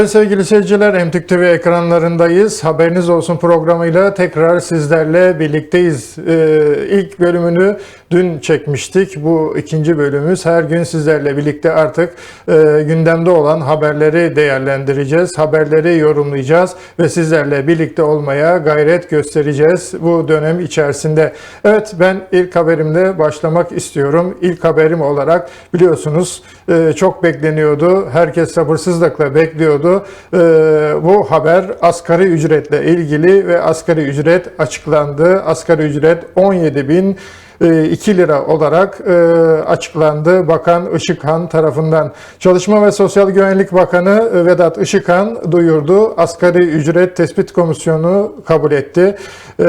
Evet sevgili seyirciler, MTÜK TV ekranlarındayız. Haberiniz olsun programıyla tekrar sizlerle birlikteyiz. Ee, ilk bölümünü dün çekmiştik. Bu ikinci bölümümüz. Her gün sizlerle birlikte artık e, gündemde olan haberleri değerlendireceğiz. Haberleri yorumlayacağız ve sizlerle birlikte olmaya gayret göstereceğiz bu dönem içerisinde. Evet ben ilk haberimle başlamak istiyorum. İlk haberim olarak biliyorsunuz e, çok bekleniyordu. Herkes sabırsızlıkla bekliyordu. Ee, bu haber asgari ücretle ilgili ve asgari ücret açıklandı. Asgari ücret 17 bin 2 lira olarak e, açıklandı Bakan Işıkhan tarafından. Çalışma ve Sosyal Güvenlik Bakanı e, Vedat Işıkhan duyurdu. Asgari ücret tespit komisyonu kabul etti. E,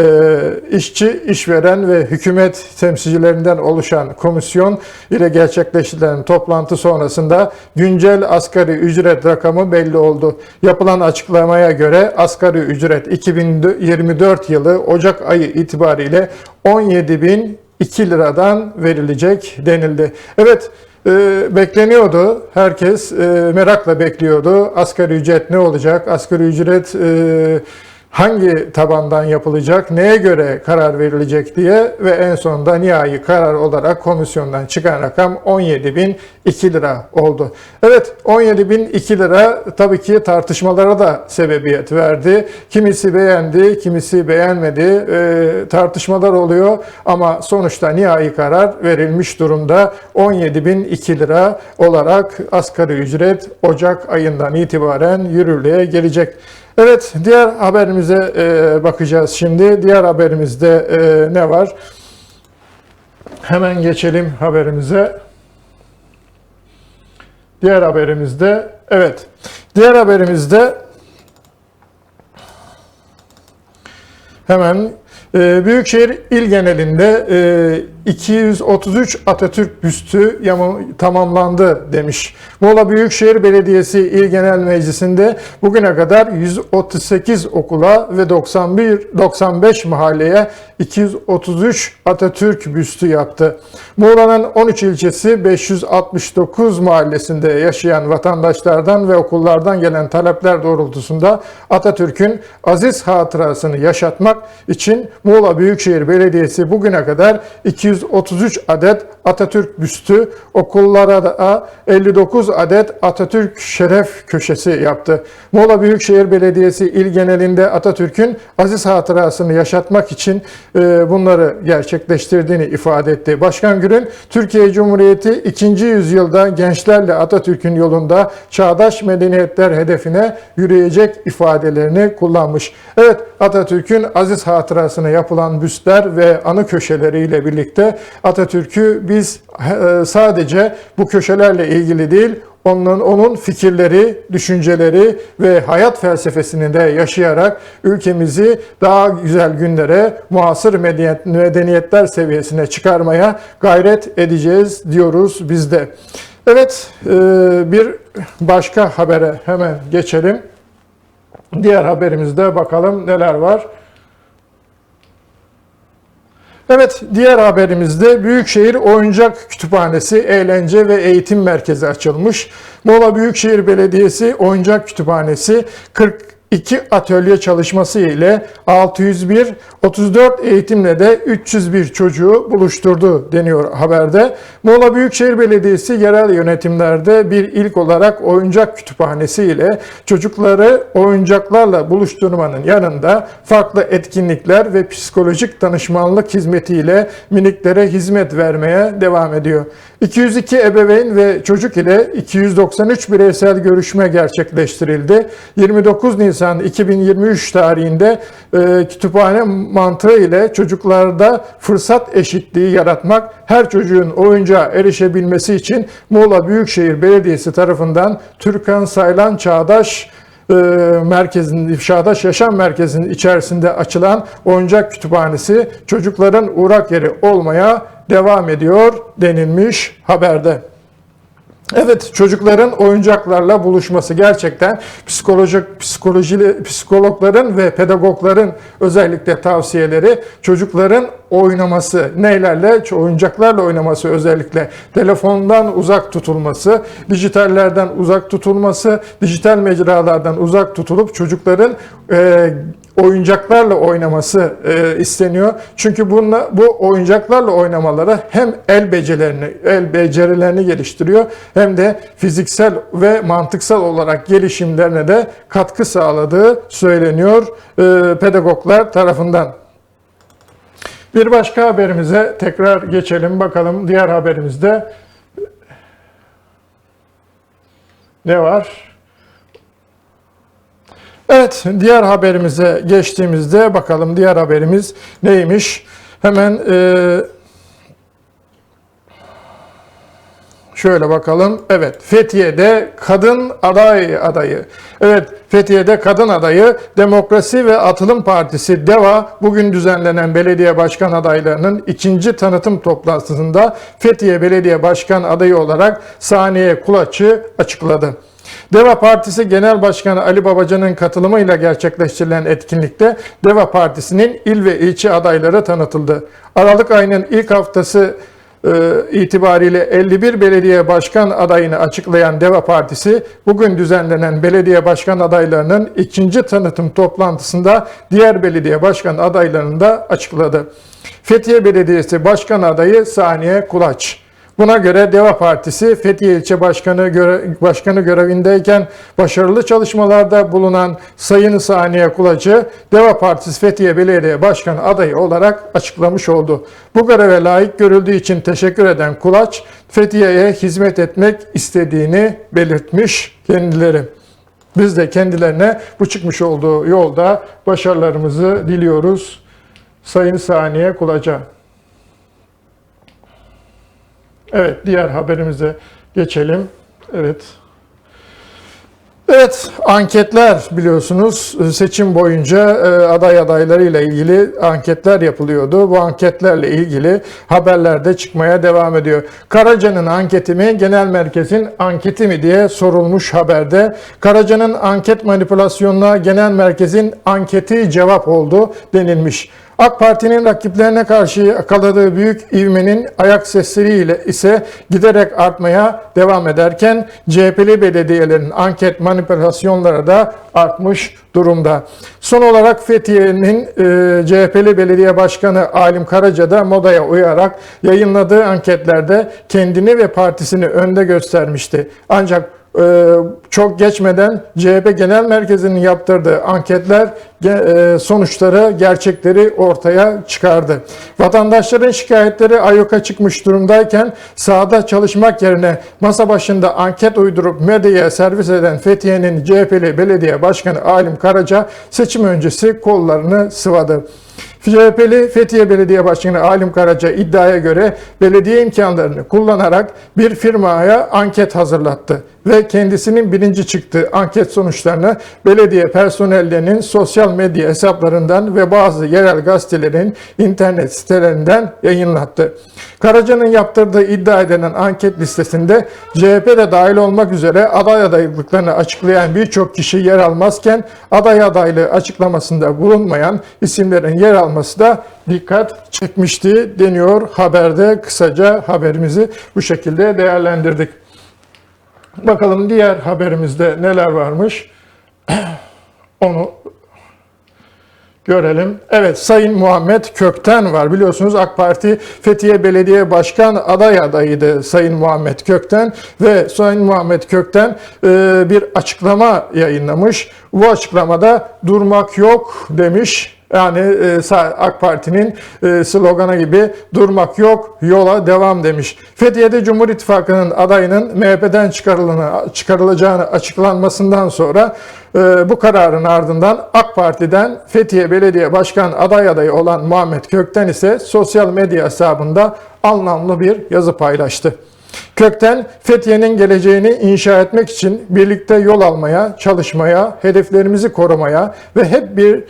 işçi, işveren ve hükümet temsilcilerinden oluşan komisyon ile gerçekleştirilen toplantı sonrasında güncel asgari ücret rakamı belli oldu. Yapılan açıklamaya göre asgari ücret 2024 yılı Ocak ayı itibariyle 17 bin 2 liradan verilecek denildi. Evet e, bekleniyordu. Herkes e, merakla bekliyordu. Asgari ücret ne olacak? Asgari ücret e, hangi tabandan yapılacak, neye göre karar verilecek diye ve en sonunda nihai karar olarak komisyondan çıkan rakam 17.002 lira oldu. Evet 17.002 lira tabii ki tartışmalara da sebebiyet verdi. Kimisi beğendi, kimisi beğenmedi. E, tartışmalar oluyor ama sonuçta nihai karar verilmiş durumda. 17.002 lira olarak asgari ücret Ocak ayından itibaren yürürlüğe gelecek. Evet, diğer haberimize e, bakacağız şimdi. Diğer haberimizde e, ne var? Hemen geçelim haberimize. Diğer haberimizde, evet. Diğer haberimizde hemen e, Büyükşehir il genelinde e, 233 Atatürk büstü tamamlandı demiş. Muğla Büyükşehir Belediyesi İl Genel Meclisi'nde bugüne kadar 138 okula ve 91 95 mahalleye 233 Atatürk büstü yaptı. Muğla'nın 13 ilçesi 569 mahallesinde yaşayan vatandaşlardan ve okullardan gelen talepler doğrultusunda Atatürk'ün aziz hatırasını yaşatmak için Muğla Büyükşehir Belediyesi bugüne kadar 233 adet Atatürk büstü, okullara da 59 adet Atatürk şeref köşesi yaptı. Muğla Büyükşehir Belediyesi il genelinde Atatürk'ün aziz hatırasını yaşatmak için e, bunları gerçekleştirdiğini ifade etti. Başkan Gür'ün Türkiye Cumhuriyeti 2. yüzyılda gençlerle Atatürk'ün yolunda çağdaş medeniyetler hedefine yürüyecek ifadelerini kullanmış. Evet Atatürk'ün aziz hatırasına yapılan büstler ve anı köşeleriyle birlikte Atatürk'ü biz e, sadece bu köşelerle ilgili değil, onun, onun fikirleri, düşünceleri ve hayat felsefesini de yaşayarak ülkemizi daha güzel günlere, muasır medeniyet, medeniyetler seviyesine çıkarmaya gayret edeceğiz diyoruz biz de. Evet, e, bir başka habere hemen geçelim. Diğer haberimizde bakalım neler var. Evet, diğer haberimizde Büyükşehir Oyuncak Kütüphanesi, Eğlence ve Eğitim Merkezi açılmış. Muğla Büyükşehir Belediyesi Oyuncak Kütüphanesi 42 atölye çalışması ile 601, 34 eğitimle de 301 çocuğu buluşturdu deniyor haberde. Muğla Büyükşehir Belediyesi yerel yönetimlerde bir ilk olarak oyuncak kütüphanesi ile çocukları oyuncaklarla buluşturmanın yanında farklı etkinlikler ve psikolojik danışmanlık hizmetiyle miniklere hizmet vermeye devam ediyor. 202 ebeveyn ve çocuk ile 293 bireysel görüşme gerçekleştirildi. 29 Nisan 2023 tarihinde e, kütüphane mantığı ile çocuklarda fırsat eşitliği yaratmak, her çocuğun oyuncağa erişebilmesi için Muğla Büyükşehir Belediyesi tarafından Türkan Saylan Çağdaş e, merkezin, Çağdaş Yaşam Merkezi'nin içerisinde açılan oyuncak kütüphanesi çocukların uğrak yeri olmaya devam ediyor denilmiş haberde. Evet çocukların oyuncaklarla buluşması gerçekten psikolojik psikolojili psikologların ve pedagogların özellikle tavsiyeleri çocukların oynaması neylerle oyuncaklarla oynaması özellikle telefondan uzak tutulması, dijitallerden uzak tutulması, dijital mecralardan uzak tutulup çocukların e, oyuncaklarla oynaması e, isteniyor. Çünkü bunla, bu oyuncaklarla oynamaları hem el becerilerini, el becerilerini geliştiriyor hem de fiziksel ve mantıksal olarak gelişimlerine de katkı sağladığı söyleniyor e, pedagoglar tarafından. Bir başka haberimize tekrar geçelim bakalım diğer haberimizde ne var? Evet, diğer haberimize geçtiğimizde bakalım diğer haberimiz neymiş? Hemen e, şöyle bakalım. Evet, Fethiye'de kadın aday adayı. Evet, Fethiye'de kadın adayı Demokrasi ve Atılım Partisi DEVA bugün düzenlenen belediye başkan adaylarının ikinci tanıtım toplantısında Fethiye Belediye Başkan adayı olarak Saniye Kulaç'ı açıkladı. DEVA Partisi Genel Başkanı Ali Babacan'ın katılımıyla gerçekleştirilen etkinlikte DEVA Partisi'nin il ve ilçe adayları tanıtıldı. Aralık ayının ilk haftası e, itibariyle 51 belediye başkan adayını açıklayan DEVA Partisi bugün düzenlenen belediye başkan adaylarının ikinci tanıtım toplantısında diğer belediye başkan adaylarını da açıkladı. Fethiye Belediyesi Başkan adayı Saniye Kulaç. Buna göre DEVA Partisi Fethiye İlçe Başkanı, göre, Başkanı görevindeyken başarılı çalışmalarda bulunan Sayın Saniye Kulacı, DEVA Partisi Fethiye Belediye Başkanı adayı olarak açıklamış oldu. Bu göreve layık görüldüğü için teşekkür eden Kulaç, Fethiye'ye hizmet etmek istediğini belirtmiş kendileri. Biz de kendilerine bu çıkmış olduğu yolda başarılarımızı diliyoruz. Sayın Saniye Kulaca. Evet, diğer haberimize geçelim. Evet. Evet, anketler biliyorsunuz seçim boyunca e, aday adaylarıyla ilgili anketler yapılıyordu. Bu anketlerle ilgili haberler de çıkmaya devam ediyor. Karaca'nın anketi mi, genel merkezin anketi mi diye sorulmuş haberde. Karaca'nın anket manipülasyonuna genel merkezin anketi cevap oldu denilmiş. AK Parti'nin rakiplerine karşı yakaladığı büyük ivmenin ayak sesleriyle ise giderek artmaya devam ederken CHP'li belediyelerin anket manipülasyonları da artmış durumda. Son olarak Fethiye'nin e, CHP'li belediye başkanı Alim Karaca da modaya uyarak yayınladığı anketlerde kendini ve partisini önde göstermişti. Ancak çok geçmeden CHP Genel Merkezi'nin yaptırdığı anketler e, sonuçları, gerçekleri ortaya çıkardı. Vatandaşların şikayetleri ayyuka çıkmış durumdayken sahada çalışmak yerine masa başında anket uydurup medyaya servis eden Fethiye'nin CHP'li belediye başkanı Alim Karaca seçim öncesi kollarını sıvadı. CHP'li Fethiye Belediye Başkanı Alim Karaca iddiaya göre belediye imkanlarını kullanarak bir firmaya anket hazırlattı ve kendisinin birinci çıktığı anket sonuçlarını belediye personellerinin sosyal medya hesaplarından ve bazı yerel gazetelerin internet sitelerinden yayınlattı. Karaca'nın yaptırdığı iddia edilen anket listesinde CHP de dahil olmak üzere aday adaylıklarını açıklayan birçok kişi yer almazken aday adaylığı açıklamasında bulunmayan isimlerin yer alması da dikkat çekmişti deniyor haberde. Kısaca haberimizi bu şekilde değerlendirdik. Bakalım diğer haberimizde neler varmış. Onu görelim. Evet Sayın Muhammed Kökten var. Biliyorsunuz AK Parti Fethiye Belediye Başkan aday adayıydı Sayın Muhammed Kökten ve Sayın Muhammed Kökten e, bir açıklama yayınlamış. Bu açıklamada durmak yok demiş yani e, AK Parti'nin e, sloganı gibi durmak yok, yola devam demiş. Fethiye'de Cumhur İttifakı'nın adayının MHP'den çıkarılacağını açıklanmasından sonra e, bu kararın ardından AK Parti'den Fethiye Belediye Başkan aday adayı olan Muhammed Kökten ise sosyal medya hesabında anlamlı bir yazı paylaştı. Kökten Fethiye'nin geleceğini inşa etmek için birlikte yol almaya, çalışmaya, hedeflerimizi korumaya ve hep bir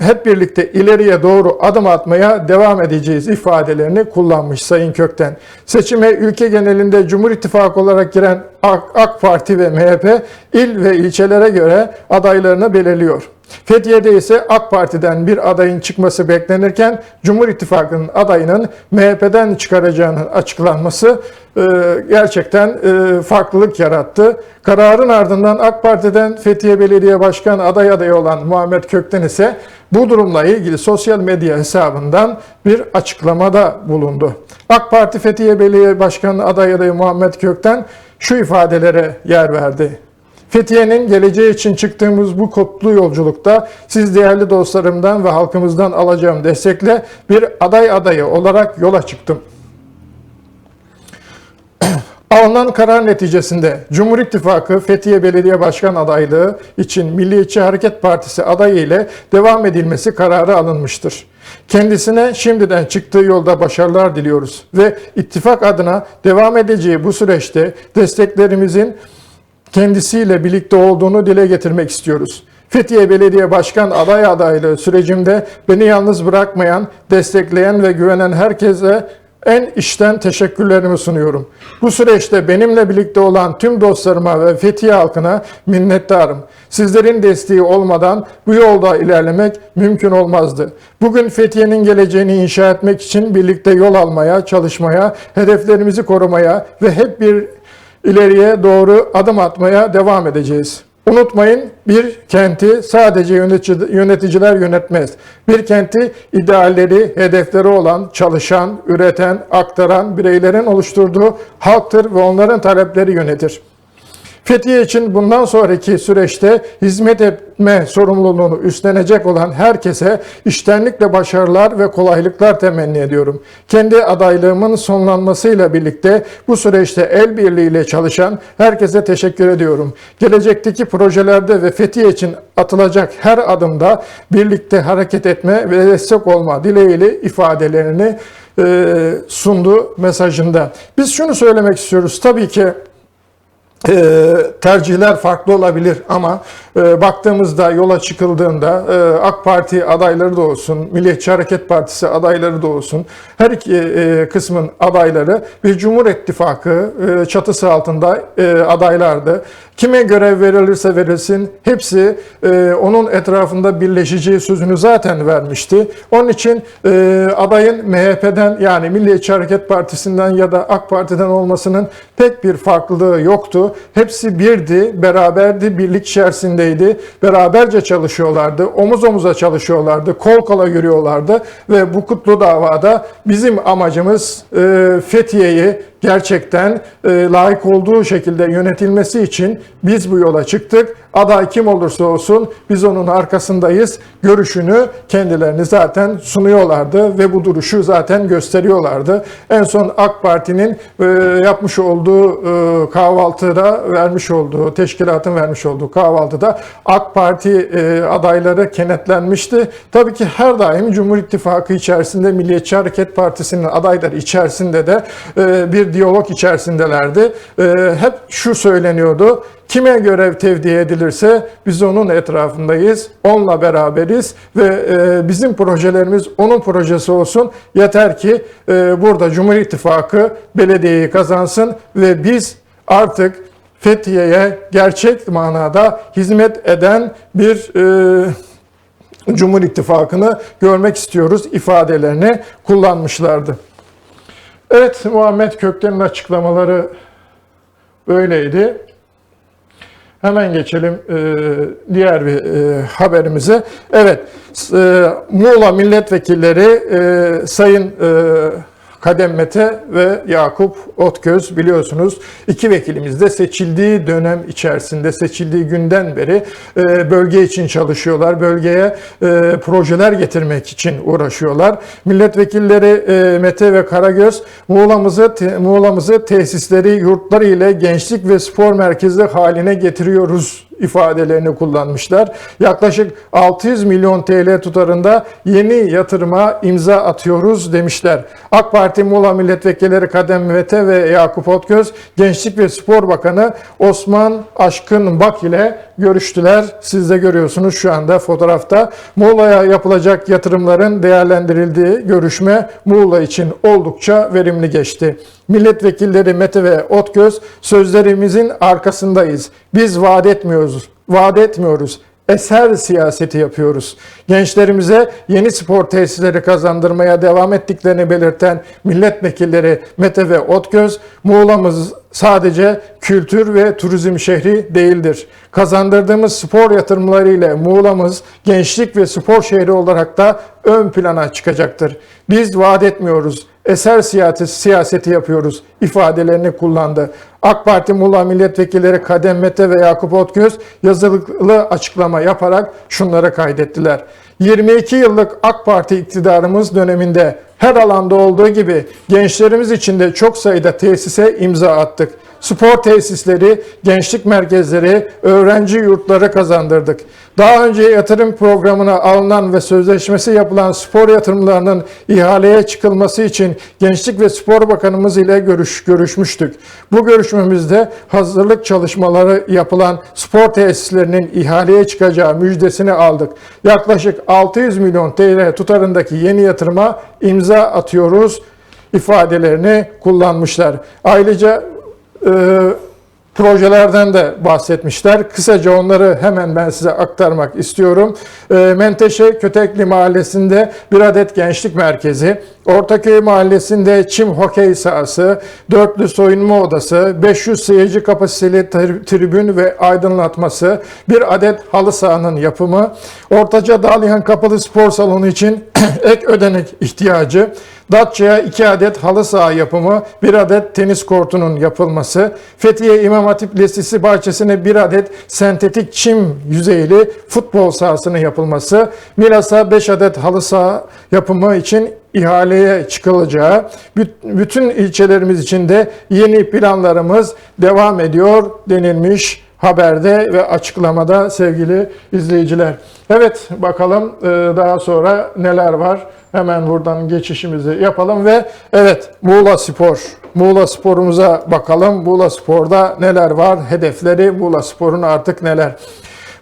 hep birlikte ileriye doğru adım atmaya devam edeceğiz ifadelerini kullanmış Sayın Kökten. Seçime ülke genelinde Cumhur İttifakı olarak giren AK, AK Parti ve MHP il ve ilçelere göre adaylarını belirliyor. Fethiye'de ise AK Parti'den bir adayın çıkması beklenirken Cumhur İttifakı'nın adayının MHP'den çıkaracağının açıklanması e, gerçekten e, farklılık yarattı. Kararın ardından AK Parti'den Fethiye Belediye Başkan aday adayı olan Muhammed Kökten ise bu durumla ilgili sosyal medya hesabından bir açıklamada bulundu. AK Parti Fethiye Belediye Başkanı aday adayı Muhammed Kökten şu ifadelere yer verdi. Fethiye'nin geleceği için çıktığımız bu kutlu yolculukta siz değerli dostlarımdan ve halkımızdan alacağım destekle bir aday adayı olarak yola çıktım. Alınan karar neticesinde Cumhur İttifakı Fethiye Belediye Başkan adaylığı için Milliyetçi Hareket Partisi adayı ile devam edilmesi kararı alınmıştır. Kendisine şimdiden çıktığı yolda başarılar diliyoruz ve ittifak adına devam edeceği bu süreçte desteklerimizin kendisiyle birlikte olduğunu dile getirmek istiyoruz. Fethiye Belediye Başkan aday adaylığı sürecimde beni yalnız bırakmayan, destekleyen ve güvenen herkese en içten teşekkürlerimi sunuyorum. Bu süreçte benimle birlikte olan tüm dostlarıma ve Fethiye halkına minnettarım. Sizlerin desteği olmadan bu yolda ilerlemek mümkün olmazdı. Bugün Fethiye'nin geleceğini inşa etmek için birlikte yol almaya, çalışmaya, hedeflerimizi korumaya ve hep bir ileriye doğru adım atmaya devam edeceğiz. Unutmayın bir kenti sadece yönetici- yöneticiler yönetmez. Bir kenti idealleri, hedefleri olan, çalışan, üreten, aktaran bireylerin oluşturduğu halktır ve onların talepleri yönetir. Fethiye için bundan sonraki süreçte hizmet etme sorumluluğunu üstlenecek olan herkese iştenlikle başarılar ve kolaylıklar temenni ediyorum. Kendi adaylığımın sonlanmasıyla birlikte bu süreçte el birliğiyle çalışan herkese teşekkür ediyorum. Gelecekteki projelerde ve Fethiye için atılacak her adımda birlikte hareket etme ve destek olma dileğiyle ifadelerini e, sundu mesajında. Biz şunu söylemek istiyoruz. Tabii ki e, tercihler farklı olabilir ama e, baktığımızda yola çıkıldığında e, AK Parti adayları da olsun, Milliyetçi Hareket Partisi adayları da olsun her iki e, kısmın adayları bir Cumhur İttifakı e, çatısı altında e, adaylardı. Kime görev verilirse verilsin hepsi e, onun etrafında birleşeceği sözünü zaten vermişti. Onun için e, adayın MHP'den yani Milliyetçi Hareket Partisi'nden ya da AK Parti'den olmasının tek bir farklılığı yoktu. Hepsi birdi, beraberdi, birlik içerisindeydi. Beraberce çalışıyorlardı, omuz omuza çalışıyorlardı, kol kola yürüyorlardı ve bu kutlu davada bizim amacımız e, Fethiye'yi gerçekten e, layık olduğu şekilde yönetilmesi için biz bu yola çıktık. Aday kim olursa olsun biz onun arkasındayız. Görüşünü kendilerini zaten sunuyorlardı ve bu duruşu zaten gösteriyorlardı. En son AK Parti'nin e, yapmış olduğu e, kahvaltıda vermiş olduğu, teşkilatın vermiş olduğu kahvaltıda AK Parti e, adayları kenetlenmişti. Tabii ki her daim Cumhur İttifakı içerisinde Milliyetçi Hareket Partisi'nin adayları içerisinde de e, bir diyalog içerisindelerdi. E, hep şu söyleniyordu. Kime görev tevdi edilirse biz onun etrafındayız, onunla beraberiz ve e, bizim projelerimiz onun projesi olsun. Yeter ki e, burada Cumhur İttifakı belediyeyi kazansın ve biz artık Fethiye'ye gerçek manada hizmet eden bir e, Cumhur İttifakı'nı görmek istiyoruz ifadelerini kullanmışlardı. Evet, Muhammed Kökten'in açıklamaları böyleydi. Hemen geçelim e, diğer bir e, haberimize. Evet, e, Muğla milletvekilleri e, Sayın e, Kadem Mete ve Yakup Otköz biliyorsunuz iki vekilimiz de seçildiği dönem içerisinde seçildiği günden beri e, bölge için çalışıyorlar. Bölgeye e, projeler getirmek için uğraşıyorlar. Milletvekilleri e, Mete ve Karagöz Muğla'mızı Muğla'mızı tesisleri, yurtları ile gençlik ve spor merkezi haline getiriyoruz ifadelerini kullanmışlar. Yaklaşık 600 milyon TL tutarında yeni yatırıma imza atıyoruz demişler. AK Parti Muğla Milletvekilleri Kadem Mete ve Yakup Otgöz, Gençlik ve Spor Bakanı Osman Aşkın Bak ile görüştüler. Siz de görüyorsunuz şu anda fotoğrafta. Muğla'ya yapılacak yatırımların değerlendirildiği görüşme Muğla için oldukça verimli geçti. Milletvekilleri Mete ve Otgöz sözlerimizin arkasındayız. Biz vaat etmiyoruz. Vaat etmiyoruz eser siyaseti yapıyoruz. Gençlerimize yeni spor tesisleri kazandırmaya devam ettiklerini belirten milletvekilleri Mete ve Otgöz, Muğla'mız sadece kültür ve turizm şehri değildir. Kazandırdığımız spor yatırımları ile Muğla'mız gençlik ve spor şehri olarak da ön plana çıkacaktır. Biz vaat etmiyoruz, eser siyaseti, siyaseti yapıyoruz ifadelerini kullandı. AK Parti Muğla Milletvekilleri Kadem Mete ve Yakup Otgöz yazılı açıklama yaparak şunları kaydettiler. 22 yıllık AK Parti iktidarımız döneminde her alanda olduğu gibi gençlerimiz için de çok sayıda tesise imza attık. Spor tesisleri, gençlik merkezleri, öğrenci yurtları kazandırdık. Daha önce yatırım programına alınan ve sözleşmesi yapılan spor yatırımlarının ihaleye çıkılması için Gençlik ve Spor Bakanımız ile görüş, görüşmüştük. Bu görüşmemizde hazırlık çalışmaları yapılan spor tesislerinin ihaleye çıkacağı müjdesini aldık. Yaklaşık 600 milyon TL tutarındaki yeni yatırıma imza atıyoruz ifadelerini kullanmışlar. Ayrıca e, projelerden de bahsetmişler. Kısaca onları hemen ben size aktarmak istiyorum. E, Menteşe Kötekli Mahallesi'nde bir adet gençlik merkezi, Ortaköy Mahallesi'nde çim hokey sahası, dörtlü soyunma odası, 500 seyirci kapasiteli tri- tribün ve aydınlatması, bir adet halı sahanın yapımı, Ortaca Dalyan Kapalı Spor Salonu için ek ödenek ihtiyacı, Datça'ya 2 adet halı saha yapımı, 1 adet tenis kortunun yapılması, Fethiye İmam Hatip Lisesi bahçesine 1 adet sentetik çim yüzeyli futbol sahasının yapılması, Milas'a 5 adet halı saha yapımı için ihaleye çıkılacağı, büt- bütün ilçelerimiz için de yeni planlarımız devam ediyor denilmiş haberde ve açıklamada sevgili izleyiciler. Evet bakalım e, daha sonra neler var. Hemen buradan geçişimizi yapalım ve evet Muğla Spor. Muğla Spor'umuza bakalım. Muğla Spor'da neler var? Hedefleri Muğla Spor'un artık neler?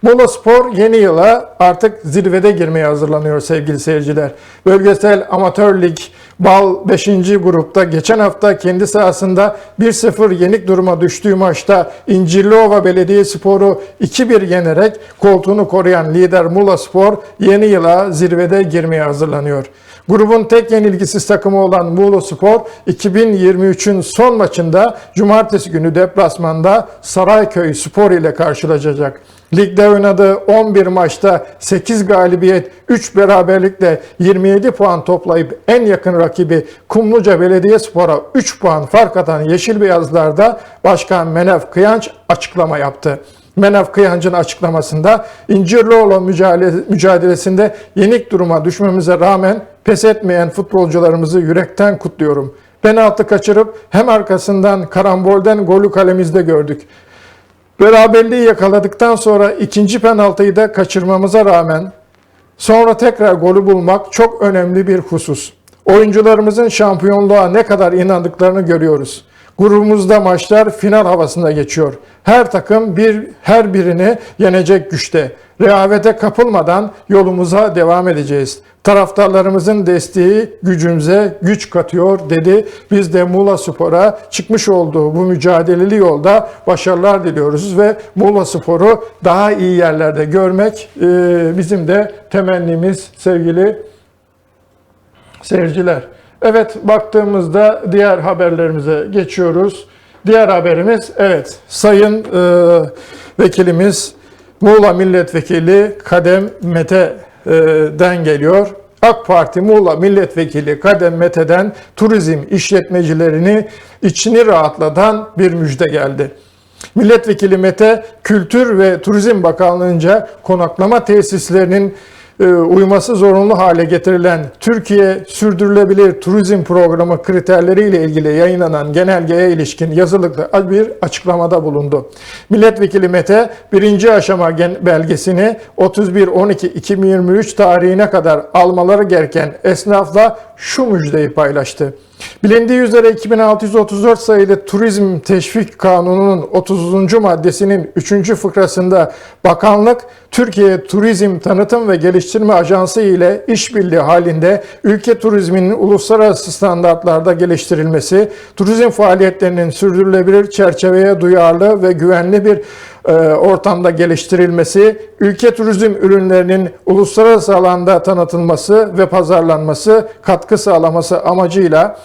Muğla Spor yeni yıla artık zirvede girmeye hazırlanıyor sevgili seyirciler. Bölgesel Amatör Lig Bal 5. grupta geçen hafta kendi sahasında 1-0 yenik duruma düştüğü maçta İncirliova Belediyespor'u 2-1 yenerek koltuğunu koruyan lider Muğla Spor yeni yıla zirvede girmeye hazırlanıyor. Grubun tek yenilgisiz takımı olan Muğla Spor 2023'ün son maçında cumartesi günü deplasmanda Sarayköy Spor ile karşılaşacak. Ligde oynadığı 11 maçta 8 galibiyet, 3 beraberlikle 27 puan toplayıp en yakın rakibi Kumluca Belediyespor'a 3 puan fark atan Yeşil Beyazlar'da Başkan Menev Kıyanç açıklama yaptı. Menev Kıyancı'nın açıklamasında İncirlioğlu mücadele- mücadelesinde yenik duruma düşmemize rağmen pes etmeyen futbolcularımızı yürekten kutluyorum. Penaltı kaçırıp hem arkasından karambolden golü kalemizde gördük. Beraberliği yakaladıktan sonra ikinci penaltıyı da kaçırmamıza rağmen sonra tekrar golü bulmak çok önemli bir husus. Oyuncularımızın şampiyonluğa ne kadar inandıklarını görüyoruz. Grubumuzda maçlar final havasında geçiyor. Her takım bir her birini yenecek güçte. Rehavete kapılmadan yolumuza devam edeceğiz. Taraftarlarımızın desteği gücümüze güç katıyor dedi. Biz de Muğla Spor'a çıkmış olduğu bu mücadeleli yolda başarılar diliyoruz ve Muğla Spor'u daha iyi yerlerde görmek e, bizim de temennimiz sevgili seyirciler. Evet baktığımızda diğer haberlerimize geçiyoruz. Diğer haberimiz evet Sayın e, Vekilimiz Muğla Milletvekili Kadem Mete'den geliyor. AK Parti Muğla Milletvekili Kadem Mete'den turizm işletmecilerini içini rahatlatan bir müjde geldi. Milletvekili Mete, Kültür ve Turizm Bakanlığı'nca konaklama tesislerinin e, uyması zorunlu hale getirilen Türkiye Sürdürülebilir Turizm Programı kriterleriyle ilgili yayınlanan genelgeye ilişkin yazılı bir açıklamada bulundu. Milletvekili Mete birinci aşama belgesini 31-12-2023 tarihine kadar almaları gereken esnafla şu müjdeyi paylaştı. Bilindiği üzere 2634 sayılı Turizm Teşvik Kanunu'nun 30. maddesinin 3. fıkrasında bakanlık Türkiye Turizm Tanıtım ve Geliştirme Ajansı ile işbirliği halinde ülke turizminin uluslararası standartlarda geliştirilmesi, turizm faaliyetlerinin sürdürülebilir çerçeveye duyarlı ve güvenli bir e, ortamda geliştirilmesi, ülke turizm ürünlerinin uluslararası alanda tanıtılması ve pazarlanması katkı sağlaması amacıyla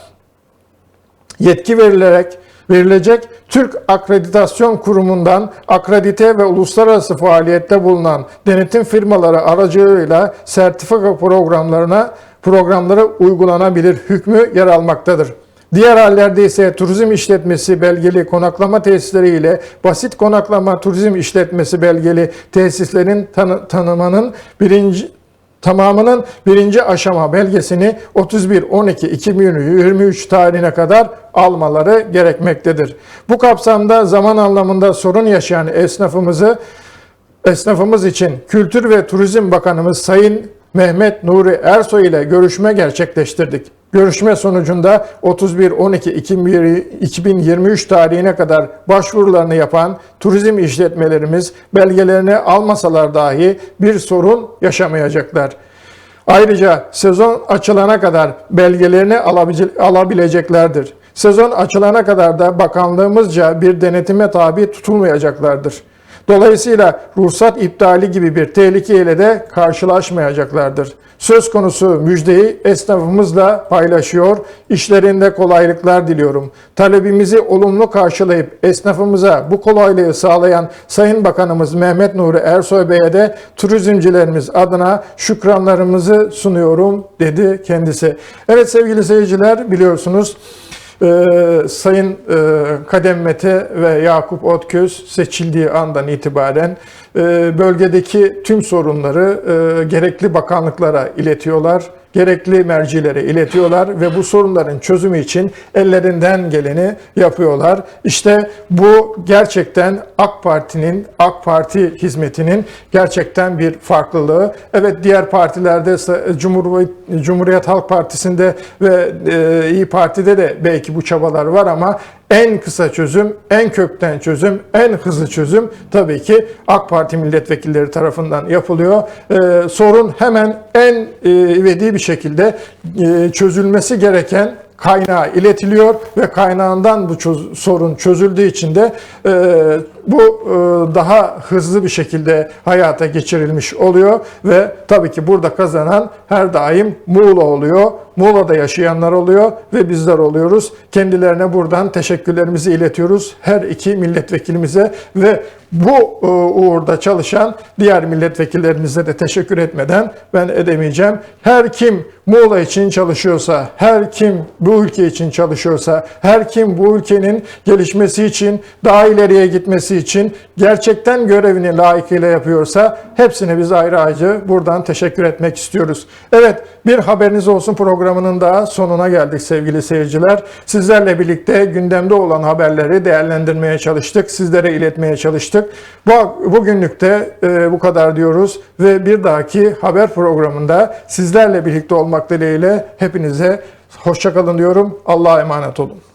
yetki verilerek verilecek Türk Akreditasyon Kurumu'ndan akredite ve uluslararası faaliyette bulunan denetim firmaları aracılığıyla sertifika programlarına programları uygulanabilir hükmü yer almaktadır. Diğer hallerde ise turizm işletmesi belgeli konaklama tesisleri ile basit konaklama turizm işletmesi belgeli tesislerin tanı- tanımanın birinci tamamının birinci aşama belgesini 31-12-2023 tarihine kadar almaları gerekmektedir. Bu kapsamda zaman anlamında sorun yaşayan esnafımızı esnafımız için Kültür ve Turizm Bakanımız Sayın Mehmet Nuri Ersoy ile görüşme gerçekleştirdik. Görüşme sonucunda 31-12-2023 tarihine kadar başvurularını yapan turizm işletmelerimiz belgelerini almasalar dahi bir sorun yaşamayacaklar. Ayrıca sezon açılana kadar belgelerini alabilecek- alabileceklerdir. Sezon açılana kadar da bakanlığımızca bir denetime tabi tutulmayacaklardır. Dolayısıyla ruhsat iptali gibi bir tehlikeyle de karşılaşmayacaklardır. Söz konusu müjdeyi esnafımızla paylaşıyor, işlerinde kolaylıklar diliyorum. Talebimizi olumlu karşılayıp esnafımıza bu kolaylığı sağlayan Sayın Bakanımız Mehmet Nuri Ersoy Bey'e de turizmcilerimiz adına şükranlarımızı sunuyorum dedi kendisi. Evet sevgili seyirciler biliyorsunuz ee, Sayın e, Kadem Mete ve Yakup Otköz seçildiği andan itibaren bölgedeki tüm sorunları e, gerekli bakanlıklara iletiyorlar, gerekli mercilere iletiyorlar ve bu sorunların çözümü için ellerinden geleni yapıyorlar. İşte bu gerçekten AK Parti'nin, AK Parti hizmetinin gerçekten bir farklılığı. Evet diğer partilerde Cumhuriyet Halk Partisi'nde ve e, İyi Parti'de de belki bu çabalar var ama en kısa çözüm, en kökten çözüm, en hızlı çözüm tabii ki AK Parti milletvekilleri tarafından yapılıyor. Ee, sorun hemen en e, bir şekilde e, çözülmesi gereken kaynağa iletiliyor ve kaynağından bu çöz- sorun çözüldüğü için de e, bu e, daha hızlı bir şekilde hayata geçirilmiş oluyor ve tabii ki burada kazanan her daim Muğla oluyor. Muğla'da yaşayanlar oluyor ve bizler oluyoruz. Kendilerine buradan teşekkürlerimizi iletiyoruz her iki milletvekilimize ve bu e, uğurda çalışan diğer milletvekillerimize de teşekkür etmeden ben edemeyeceğim. Her kim Muğla için çalışıyorsa, her kim bu ülke için çalışıyorsa, her kim bu ülkenin gelişmesi için, daha ileriye gitmesi için gerçekten görevini layıkıyla yapıyorsa hepsine biz ayrı ayrı buradan teşekkür etmek istiyoruz. Evet, bir haberiniz olsun programının daha sonuna geldik sevgili seyirciler. Sizlerle birlikte gündemde olan haberleri değerlendirmeye çalıştık, sizlere iletmeye çalıştık. Bu bugünlük de e, bu kadar diyoruz ve bir dahaki haber programında sizlerle birlikte olmak dileğiyle hepinize hoşçakalın diyorum. Allah'a emanet olun.